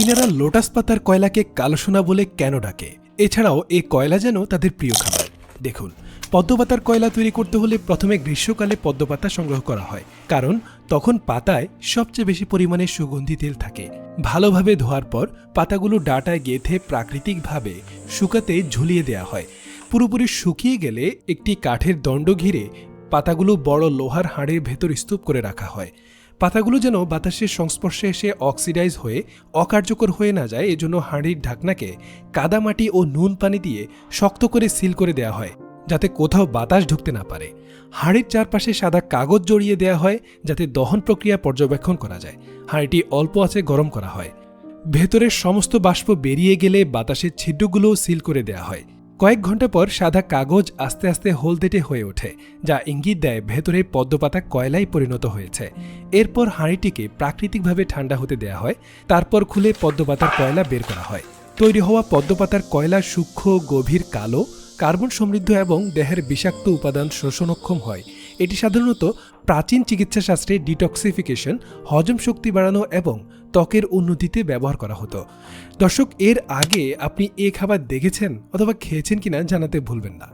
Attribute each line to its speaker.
Speaker 1: চীনারা lotus পাতার কয়লাকে কালোসোনা বলে কেন ডাকে? এছাড়াও এই কয়লা যেন তাদের প্রিয় খাবার। দেখুন, পদ্মপাতার কয়লা তৈরি করতে হলে প্রথমে গ্রীষ্মকালে পদ্মপাতা সংগ্রহ করা হয়, কারণ তখন পাতায় সবচেয়ে বেশি পরিমাণে সুগন্ধি তেল থাকে। ভালোভাবে ধোয়ার পর পাতাগুলো ডাটায় গেঁথে প্রাকৃতিকভাবে শুকাতে ঝুলিয়ে দেওয়া হয়। পুরোপুরি শুকিয়ে গেলে একটি কাঠের দণ্ড ঘিরে পাতাগুলো বড় লোহার হাড়ের ভেতর স্তূপ করে রাখা হয়। পাতাগুলো যেন বাতাসের সংস্পর্শে এসে অক্সিডাইজ হয়ে অকার্যকর হয়ে না যায়, এজন্য হাঁড়ির ঢাকনাকে কাদামাটি ও নুন পানি দিয়ে শক্ত করে সিল করে দেওয়া হয়, যাতে কোথাও বাতাস ঢুকতে না পারে। হাঁড়ির চারপাশে সাদা কাগজ জড়িয়ে দেওয়া হয়, যাতে দহন প্রক্রিয়া পর্যবেক্ষণ করা যায়। হাঁড়িটি অল্প আছে গরম করা হয়। ভেতরের সমস্ত বাষ্প বেরিয়ে গেলে বাতাসের ছিদ্রগুলোও সিল করে দেওয়া হয়। কয়েক ঘণ্টা পর সাদা কাগজ আস্তে আস্তে হলদেটে হয়ে ওঠে, যা ইঙ্গিত দেয় ভেতরে পদ্মপাতা কয়লায় পরিণত হয়েছে। এরপর হাঁড়িটিকে প্রাকৃতিকভাবে ঠান্ডা হতে দেওয়া হয়, তারপর খুলে পদ্মপাতার কয়লা বের করা হয়। তৈরি হওয়া পদ্মপাতার কয়লা সূক্ষ্ম, গভীর, কালো, কার্বন সমৃদ্ধ এবং দেহের বিষাক্ত উপাদান শোষণক্ষম হয়। এটি সাধারণত প্রাচীন চিকিৎসাশাস্ত্রে ডিটক্সিফিকেশন, হজম শক্তি বাড়ানো এবং ত্বকের উন্নতিতে ব্যবহার করা হতো। দর্শক, এর আগে আপনি এ খাবার দেখেছেন অথবা খেয়েছেন কিনা জানাতে ভুলবেন না।